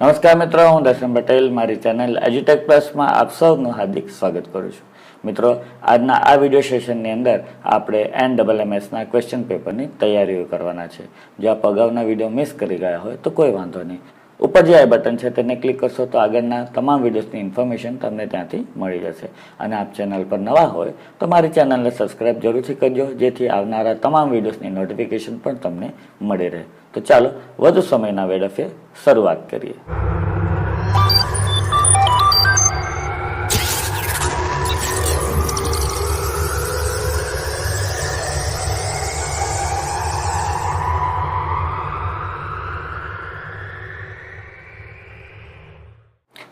નમસ્કાર મિત્રો, હું દર્શન પટેલ. મારી ચેનલ એજ્યુટેક પ્લસમાં આપ સૌનું હાર્દિક સ્વાગત કરું છું. મિત્રો, આજના આ વીડિયો સેશનની અંદર આપણે એન ડબલ એમએસના ક્વેશ્ચન પેપરની તૈયારીઓ કરવાના છે. જો આપ અગાઉના વીડિયો મિસ કરી ગયા હોય તો કોઈ વાંધો નહીં. ઉપર જે આઈ બટન છે તેને ક્લિક કરશો તો આગળના તમામ વિડીયોઝની ઇન્ફોર્મેશન તમને ત્યાંથી મળી જશે. અને આપ ચેનલ પર નવા હોય તો મારી ચેનલને સબસ્ક્રાઇબ જરૂરથી કરજો, જેથી આવનારા તમામ વિડીયોઝની નોટિફિકેશન પણ તમને મળી રહે. તો ચાલો, વધુ સમયના વેડફે શરૂઆત કરીએ.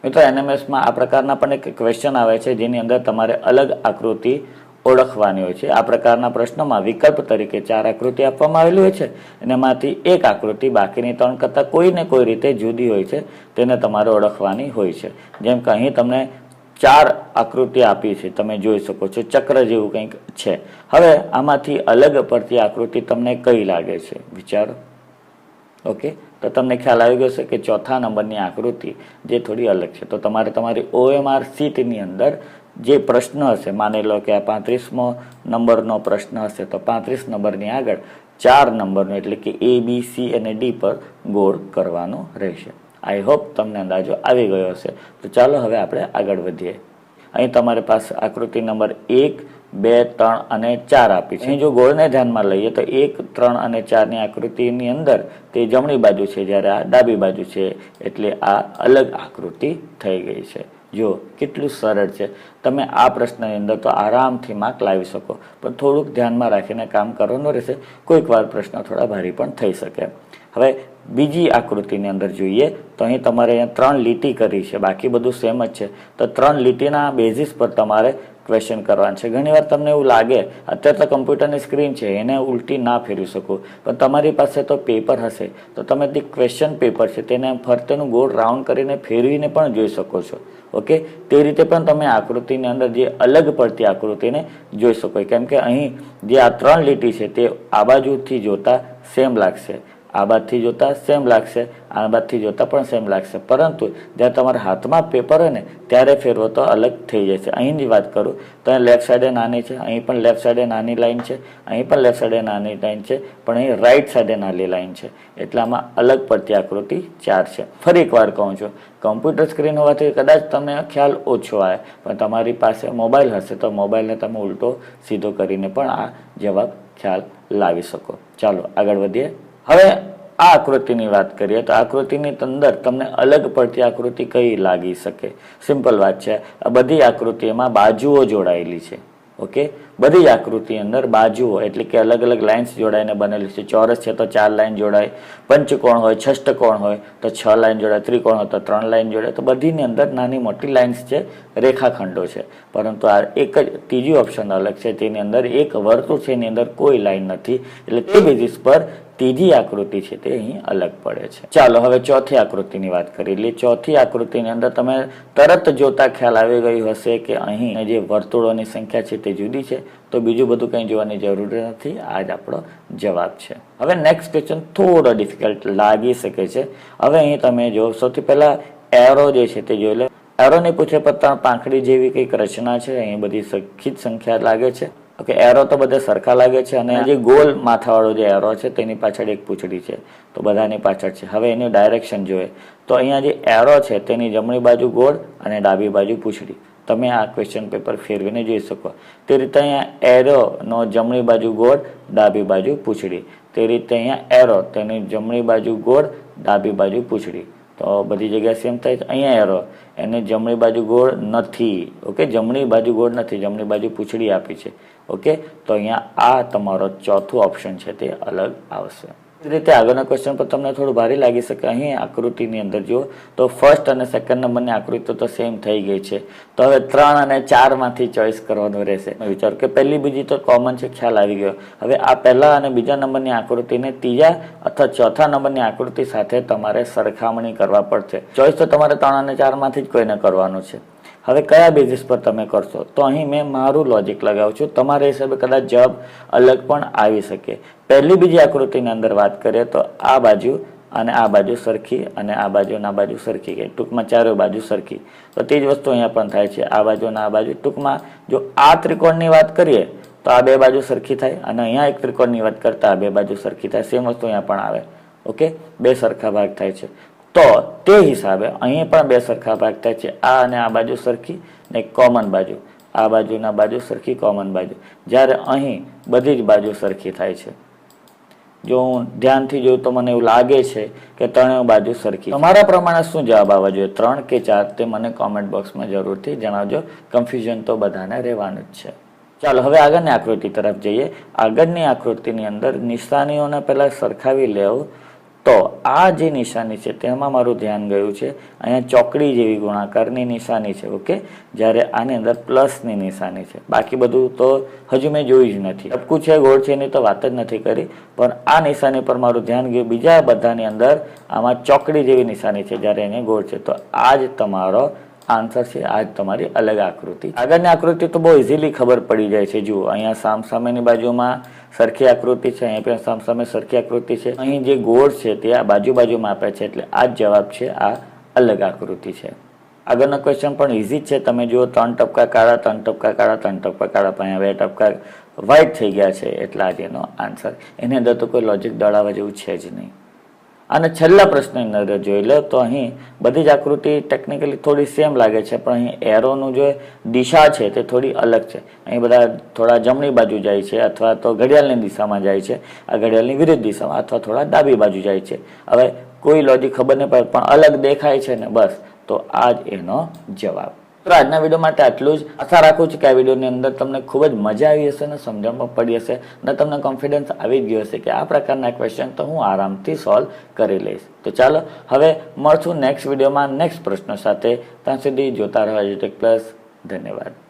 મિત્રો એનએમએસમાં આ પ્રકારના પણ એક ક્વેશ્ચન આવે છે, જેની અંદર તમારે અલગ આકૃતિ ઓળખવાની હોય છે. આ પ્રકારના પ્રશ્નોમાં વિકલ્પ તરીકે ચાર આકૃતિ આપવામાં આવેલી હોય છે અને એમાંથી એક આકૃતિ બાકીની ત્રણ કરતાં કોઈને કોઈ રીતે જુદી હોય છે, તેને તમારે ઓળખવાની હોય છે. જેમ કે અહીં તમને ચાર આકૃતિ આપી છે, તમે જોઈ શકો છો, ચક્ર જેવું કંઈક છે. હવે આમાંથી અલગ પડતી આકૃતિ તમને કઈ લાગે છે? વિચારો. ઓકે તો તમને ખ્યાલ આવી ગયો છે કે ચોથા નંબરની આકૃતિ જે થોડી અલગ છે. તો તમારે તમારી ઓએમઆર સીટની અંદર જે પ્રશ્ન હશે, માની લો કે આ પાંત્રીસમો નંબરનો પ્રશ્ન હશે, તો પાંત્રીસ નંબરની આગળ ચાર નંબરનો, એટલે કે એ બી સી અને ડી પર ગોળ કરવાનો રહેશે. આઈ હોપ તમને અંદાજો આવી ગયો હશે. તો ચાલો હવે આપણે આગળ વધીએ. અહીં તમારી પાસે આકૃતિ નંબર એક બે, ત્રણ અને ચાર આપી છે. અહીં જો ગોળને ધ્યાનમાં લઈએ તો એક, ત્રણ અને ચારની આકૃતિની અંદર તે જમણી બાજુ છે જ્યારે આ ડાબી બાજુ છે એટલે આ અલગ આકૃતિ થઈ ગઈ છે. જો, કેટલું સરળ છે. તમે આ પ્રશ્નની અંદર તો આરામથી માર્ક લાવી શકો, પણ થોડુંક ધ્યાનમાં રાખીને કામ કરવાનું રહેશે. કોઈક વાર પ્રશ્ન થોડા ભારી પણ થઈ શકે. હવે બીજી આકૃતિની અંદર જોઈએ તો અહીં તમારે અહીંયા ત્રણ લીટી કરી છે. બાકી બધું સેમ જ છે. તો ત્રણ લીટીના બેઝિસ પર તમારે ક્વેશ્ચન કરવાનું છે. ઘણીવાર તમને એવું લાગે, અત્યારે તો કમ્પ્યુટરની સ્ક્રીન છે, એને ઉલટી ના ફેરવી શકો. પણ તમારી પાસે તો પેપર હશે. તો તમે તે ક્વેશ્ચન પેપર છે, તેને ફરતેનું ગોળ રાઉન્ડ કરીને ફેરવીને પણ જોઈ શકો છો. ઓકે? તે રીતે પણ તમે આકૃતિની અંદર જે અલગ પડતી આકૃતિને જોઈ શકો કેમ કે અહીં જે આ ત્રણ લીટી છે, તે આ બાજુથી જોતા સેમ લાગશે. આ બાદથી જોતાં સેમ લાગશે, આ બાદથી જોતાં પણ સેમ લાગશે. પરંતુ જ્યારે તમારા હાથમાં પેપર હોય ને, ત્યારે ફેરવો તો અલગ થઈ જશે. અહીંની વાત કરું, તો અહીં લેફ્ટ સાઈડે નાની છે, અહીં પણ લેફ્ટ સાઈડે નાની લાઈન છે, અહીં પણ લેફ્ટ સાઈડે નાની લાઈન છે, પણ અહીં રાઈટ સાઈડે નાની લાઈન છે. એટલે આમાં અલગ પડતી આકૃતિ ચાર છે. ફરી એકવાર કહું છું કમ્પ્યુટર સ્ક્રીન હોવાથી કદાચ તમને ખ્યાલ ઓછો આવે, પણ તમારી પાસે મોબાઈલ હશે, તો મોબાઈલને તમે ઉલટો સીધો કરીને પણ આ જવાબ ખ્યાલ લાવી શકો. ચાલો આગળ વધીએ. હવે આ આકૃતિની વાત કરીએ તો આકૃતિની અંદર તમને અલગ પડતી આકૃતિ કઈ લાગી શકે? સિમ્પલ વાત છે. આ બધી આકૃતિમાં બાજુઓ જોડાયેલી છે. ઓકે? બધી જ આકૃતિ અંદર બાજુઓ એટલે કે અલગ અલગ લાઇન્સ જોડાઈને બનેલી છે. ચોરસ છે તો ચાર લાઇન જોડાય, પંચકોણ હોય છષ્ટકોણ હોય, તો છ લાઇન જોડાય, ત્રિકોણ હોય, તો ત્રણ લાઇન જોડાય. તો બધીની અંદર નાની મોટી લાઇન્સ છે, રેખાખંડો છે. પરંતુ આ એક જ, ત્રીજી ઓપ્શન અલગ છે. તેની અંદર એક વર્તુળ છે, એની અંદર કોઈ લાઇન નથી. એટલે તે બેઝિસ પર ત્રીજી આકૃતિ છે તે અહીં અલગ પડે છે. ચાલો, હવે ચોથી આકૃતિની વાત કરીએ. એટલે ચોથી આકૃતિની અંદર તમે તરત જોતા ખ્યાલ આવી ગયું હશે કે અહીં જે વર્તુળોની સંખ્યા છે તે જુદી છે. તો બીજું બધું કંઈ જોવાની જરૂર નથી. આ જ આપણો જવાબ છે. હવે નેક્સ્ટ ક્વેશ્ચન થોડો ડિફિકલ્ટ લાગી શકે છે. હવે અહીં તમે જો સૌથી પહેલાં એરો જે છે તે જોઈ લો. એરોની પૂછે ત્રણ પાંખડી જેવી કંઈક રચના છે. અહીં બધી જ સંખ્યા લાગે છે. ઓકે એરો તો બધા સરખા લાગે છે અને જે ગોલ માથાવાળો જે એરો છે તેની પાછળ એક પૂંછડી છે. તો બધાની પાછળ છે. હવે એનું ડાયરેક્શન જોઈએ. તો અહીંયા જે એરો છે તેની જમણી બાજુ ગોળ અને ડાબી બાજુ પૂંછડી. તમે આ ક્વેશ્ચન પેપર ફેરવીને જોઈ શકો. તે રીતે અહીંયા એરોનો જમણી બાજુ ગોળ, ડાબી બાજુ પૂંછડી. તે રીતે અહીંયા એરો તેની જમણી બાજુ ગોળ, ડાબી બાજુ પૂંછડી. તો બધી જગ્યાએ સેમ થાય અહીંયા એરો એને જમણી બાજુ ગોળ નથી. ઓકે જમણી બાજુ ગોળ નથી. જમણી બાજુ પૂંછડી આપી છે. ઓકે તો અહીંયા આ તમારો ચોથો ઓપ્શન છે તે અલગ આવશે. રીતે આગળના ક્વેશ્ચન પર તમને થોડું ભારે લાગી શકે. અહીં આકૃતિની અંદર જુઓ. તો ફર્સ્ટ અને સેકન્ડ નંબરની આકૃતિ તો સેમ થઈ ગઈ છે. તો હવે ત્રણ અને ચારમાંથી ચોઈસ કરવાનું રહેશે. વિચાર કે પહેલી બીજી તો કોમન છે, ખ્યાલ આવી ગયો. હવે આ પહેલા અને બીજા નંબરની આકૃતિને ત્રીજા અથવા ચોથા નંબરની આકૃતિ સાથે તમારે સરખામણી કરવા પડશે. ચોઈસ તો તમારે ત્રણ અને ચારમાંથી જ કોઈને કરવાનું છે. હવે કયા બેઝિસ પર તમે કરશો? તો અહીં મેં મારું લોજિક લગાવું છું. તમારા હિસાબે કદાચ જવાબ અલગ પણ આવી શકે. પહેલી બીજી આકૃતિની અંદર વાત કરીએ તો આ બાજુ અને આ બાજુ સરખી અને આ બાજુ અને આ બાજુ સરખી કે ટૂંકમાં ચારે બાજુ સરખી. તો તે જ વસ્તુ અહીંયા પણ થાય છે. આ બાજુ અને આ બાજુ. ટૂંકમાં જો આ ત્રિકોણની વાત કરીએ તો આ બે બાજુ સરખી થાય અને અહીંયા એક ત્રિકોણની વાત કરતા આ બે બાજુ સરખી થાય. સેમ વસ્તુ અહીંયા પણ આવે. ઓકે? બે સરખા ભાગ થાય છે. તો તે હિસાબે અહીં પણ બે સરખા ભાગ થાય છે. આ અને આ બાજુ સરખી ને કોમન બાજુ. આ બાજુના બાજુ સરખી કોમન બાજુ. જ્યારે અહીં બધી જ બાજુ સરખી થાય છે. જો હું ધ્યાનથી જોઉં તો મને એવું લાગે છે કે ત્રણેય બાજુ સરખી તમારા પ્રમાણે શું જવાબ આવવા જોઈએ? ત્રણ કે ચાર? તે મને કોમેન્ટ બોક્સમાં જરૂરથી જણાવજો. કન્ફ્યુઝન તો બધાને રહેવાનું જ છે. ચાલો, હવે આગળની આકૃતિ તરફ જઈએ. આગળની આકૃતિની અંદર નિશાનીઓને પહેલાં સરખાવી લેવું. તો આ જે નિશાની છે તેમાં મારું ધ્યાન ગયું છે. અહીંયા ચોકડી જેવી ગુણાકારની નિશાની છે, ઓકે? જ્યારે આની અંદર પ્લસની નિશાની છે. બાકી બધું તો હજુ મેં જોયું જ નથી. ટપકું છે, ગોળ છે, એની તો વાત જ નથી કરી. પણ આ નિશાની પર મારું ધ્યાન ગયું. બીજા બધાની અંદર આમાં ચોકડી જેવી નિશાની છે, જ્યારે એને ગોળ છે. તો આ જ તમારો આન્સર છે, આ જ તમારી અલગ આકૃતિ. આગળની આકૃતિ તો બહુ ઇઝીલી ખબર પડી જાય છે. જુઓ, અહીંયા સામ સામેની બાજુમાં સરખી આકૃતિ છે, અહીંયા પણ સામ સામે સરખી આકૃતિ છે. અહીં જે ગોળ છે તે આ બાજુ બાજુમાં આપે છે, એટલે આ જ જવાબ છે, આ અલગ આકૃતિ છે. આગળનો ક્વેશ્ચન પણ ઇઝી જ છે. તમે જુઓ, ત્રણ ટપકા કાળા, ત્રણ ટપકા કાળા, ત્રણ ટપકા કાળા, પણ બે ટપકા વ્હાઇટ થઈ ગયા છે, એટલે આ જેનો આન્સર એની અંદર તો કોઈ લોજિક દોડાવવા જેવું છે જ નહીં. અને છેલ્લા પ્રશ્નની અંદર જોઈ લો તો અહીં બધી જ આકૃતિ ટેકનિકલી થોડી સેમ લાગે છે, પણ અહીં એરોનું જે દિશા છે તે થોડી અલગ છે. અહીં બધા થોડા જમણી બાજુ જાય છે અથવા તો ઘડિયાળની દિશામાં જાય છે, આ ઘડિયાળની વિરુદ્ધ દિશામાં અથવા થોડા ડાબી બાજુ જાય છે. હવે કોઈ લોજિક ખબર નહીં પડે, પણ અલગ દેખાય છે ને, બસ. તો આ જ એનો જવાબ. તો આજના વીડિયો માટે આટલું જ. આશા રાખું છું કે આ વિડીયોની અંદર તમને ખૂબ જ મજા આવી હશે અને સમજણ પણ પડી હશે અને તમને કોન્ફિડન્સ આવી ગયો હશે કે આ પ્રકારના ક્વેશ્ચન તો હું આરામથી સોલ્વ કરી લઈશ. તો ચાલો, હવે મળશું નેક્સ્ટ વિડીયોમાં નેક્સ્ટ પ્રશ્નો સાથે. ત્યાં સુધી જોતા રહો એજ્યુટેક પ્લસ ધન્યવાદ.